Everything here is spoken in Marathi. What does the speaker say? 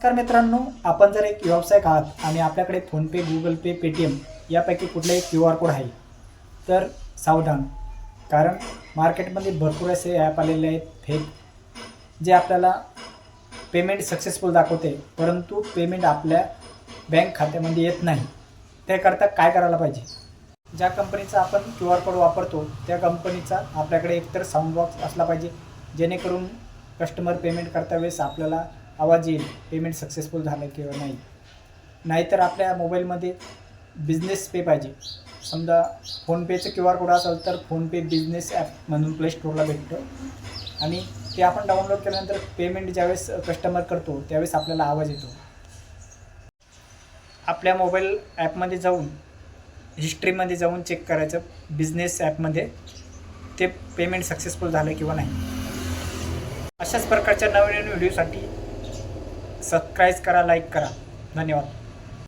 तर मित्रांनो आपण जर एक व्यावसायिक आहात आणि आपल्याकडे फोनपे गुगल पे पेटीएम यापैकी कुठलाही क्यू आर कोड आहे तर सावधान. कारण मार्केटमध्ये भरपूर असे ॲप आलेले आहेत फेक जे आपल्याला पेमेंट सक्सेसफुल दाखवते परंतु पेमेंट आपल्या बँक खात्यामध्ये येत नाही. त्याकरता काय करायला पाहिजे? ज्या कंपनीचा आपण क्यू आर कोड वापरतो त्या कंपनीचा आपल्याकडे एकतर साऊंड बॉक्स असला पाहिजे जेणेकरून कस्टमर पेमेंट करता वेळेस आपल्याला आवाज येईल पेमेंट सक्सेसफुल झालं किंवा नाही. नाहीतर आपल्या मोबाईलमध्ये बिझनेस पे पाहिजे. समजा फोनपेचं क्यू आर कोड असेल तर फोनपे बिझनेस ॲप म्हणून प्ले स्टोरला भेटतं. आणि ते आपण डाउनलोड केल्यानंतर पेमेंट ज्यावेळेस कस्टमर करतो त्यावेळेस आपल्याला आवाज येतो. आपल्या मोबाईल ॲपमध्ये जाऊन हिस्ट्रीमध्ये जाऊन चेक करायचं बिझनेस ॲपमध्ये ते पेमेंट सक्सेसफुल झालं किंवा नाही. अशाच प्रकारच्या नवीन नवीन व्हिडिओसाठी सबस्क्राईब करा लाईक करा. धन्यवाद.